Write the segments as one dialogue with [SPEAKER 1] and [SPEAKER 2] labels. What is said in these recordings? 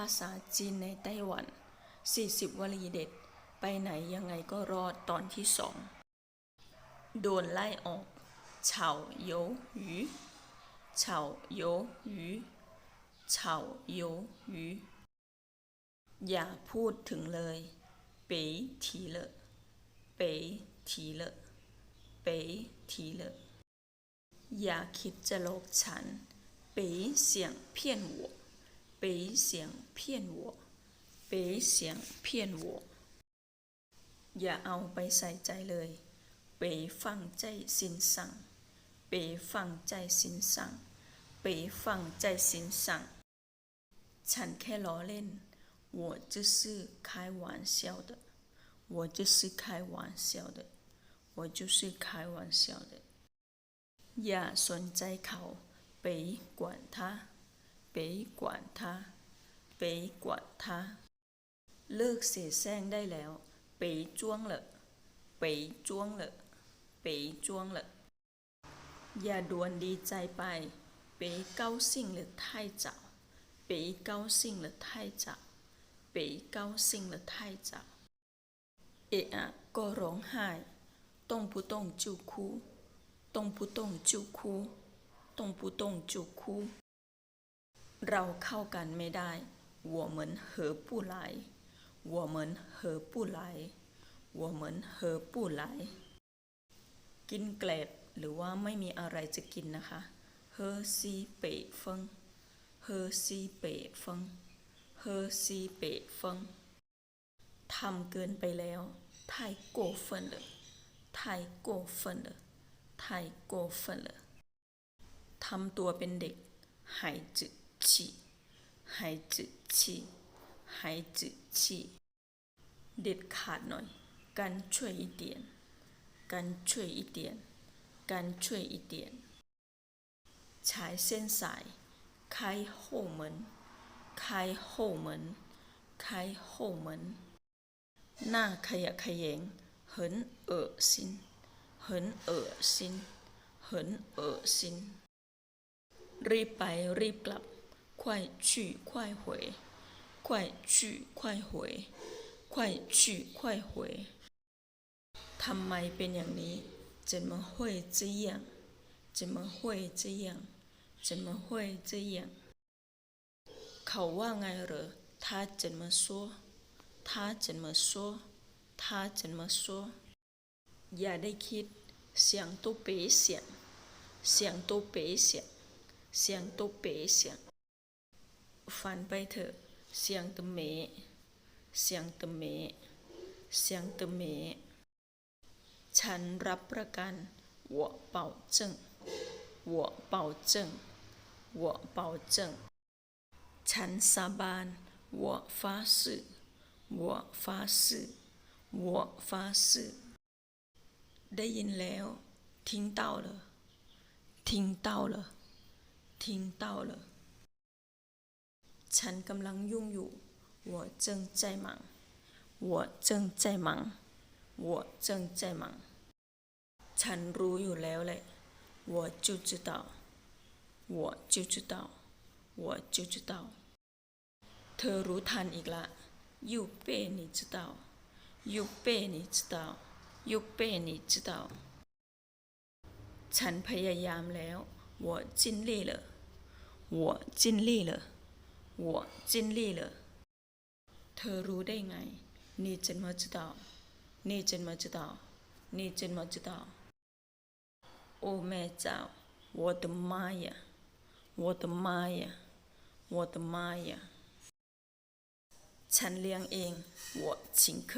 [SPEAKER 1] ภาษาจีนในไต้หวัน 40 วลีเด็ด ไปไหนยังไงก็รอดตอนที่สองโดนไล่ออกเฉาโยหยูเฉาโยหยูเฉาโยหยูอย่าพูดถึงเลยเป๋ทีเลอะเป๋ทีเลอะเป๋ทีเลอะอย่าคิดจะลบฉันเป๋เสียงเพี้ยนหั 北想骗我，北想骗我อย่าเอาไปใส่ใจเลย北放在心上北放在心上北放在心上ฉันแค่ล้อเล่น我就是开玩笑的我就是开玩笑的我就是开玩笑的อย่าสนใจเขา北管他 北管他北管他เลิกเสแสร้งได้แล้ว北จ้วงเหละ北จ้วงเหละ北จ้วงเหละอย่าด่วนดีใจไป北高兴了太早北高兴了太早北高兴了太早เอะอะก็ร้องไห้ต้องผู้ต้องจูคู่ต้องผู้ต้องจูคู่ต้องผู้ต้องจูคู่ เราเข้ากันไม่ได้我们合不来我们合不来我们合不来กินแกลบหรือว่าไม่มีอะไรจะกินนะคะเฮอซีเป๋เฟิงเฮอซีเป๋เฟิงเฮอซีเป๋เฟิงทำเกินไปแล้ว太过分了太过分了太过分了ทำตัวเป็นเด็กหายจื ดฉี่หายจืดฉี่หายจืดฉี่เด็ดขาดหน่อย干脆一点干脆一点干脆一点ฉายเส้นสาย开后门开后门开后门หน้าขยะแขยง很恶心很恶心很恶心รีบไปรีบกลับ 快去快回快去快回快去快回ทำไมเป็นอย่างนี้怎么会这样怎么会这样怎么会这样เขาว่าไงเหรอ他怎么说他怎么说他怎么说อย่าได้คิด想都别想想都别想想都别想 ฝันไปเถอะ想得美想得美想得美ฉันรับประกัน我保证我保证我保证ฉันสาบาน我发誓我发誓我发誓ได้ยินแล้ว ทิ้งเต้าเลยทิ้งเต้าเลยทิ้งเต้าเลย ฉันกำลังยุ่งอยู่我正在忙我正在忙我正在忙ฉันรู้อยู่แล้วแหละ我就知道我就知道我就知道เธอรู้ทันอีกละ又被你知道又被你知道又被你知道ฉันพยายามแล้ว我尽力了我尽力了 我尽力了เธอรู้ได้ไง你怎么知道你怎么知道你怎么知道โอ้แม่เจ้า我的妈呀我的妈呀我的妈呀ฉันเลี้ยงเอง我请客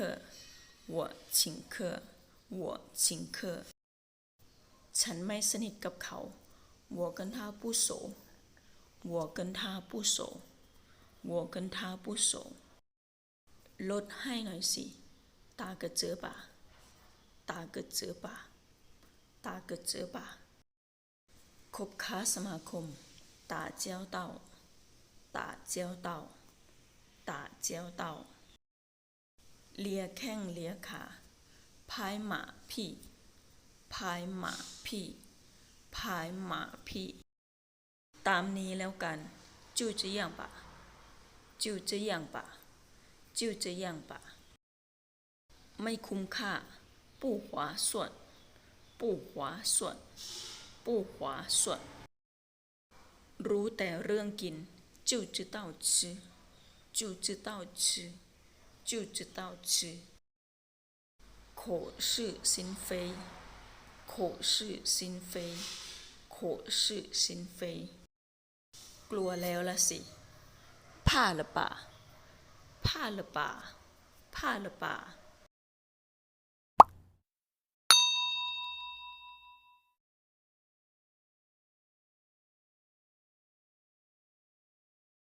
[SPEAKER 1] 我请客我请客ฉันไม่สนิทกับเขา我跟他不熟我跟他不熟 我跟他不熟ลดให้หน่อยสิตากระเจือป่ะตากระเจือป่ะตากระเจือป่ะคบค้าสมาคม打交道打交道打交道เลียแข้งเลียขาพายหมาพี่พายหมาพี่พายหมาพี่ ตามนี้แล้วกัน就这样吧 就这样吧就这样吧ไม่คุ้มค่า不划算不划算不划算รู้แต่เรื่องกิน就知道吃就知道吃就知道吃口是心非口是心非口是心非กลัวแล้วละสิ 怕了吧？怕了吧？怕了吧？